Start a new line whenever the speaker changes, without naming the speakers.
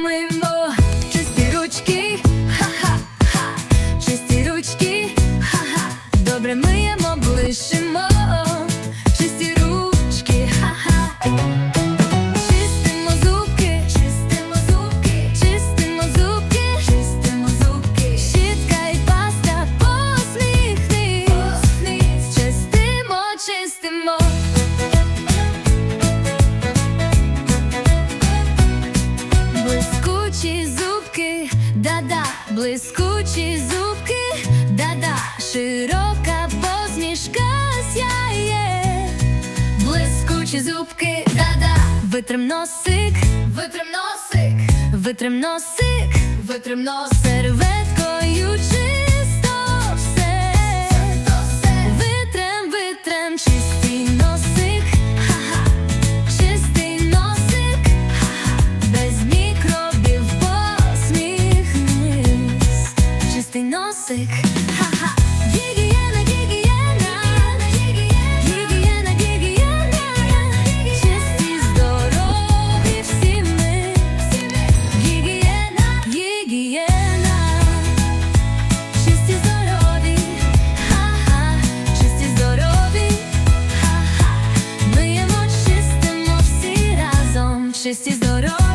чистимо, чисті ручки, ха-ха-ха, чисті ручки, ха-ха, добре миємо, блискучі зубки, да-да, широка посмішка сяє. Блискучі зубки, да-да, витрим носик, витрим носик, витрим носик, витрим носик, серветкою чисто чистий ха-ха, гігієна, гігієна, гігієна, гігієна, чисті, здорові всі ми, гігієна, гігієна, чисті, здорові, ха-ха, чисті, здорові, ха-ха, миємо, чистимо всі разом, чисті, здорові.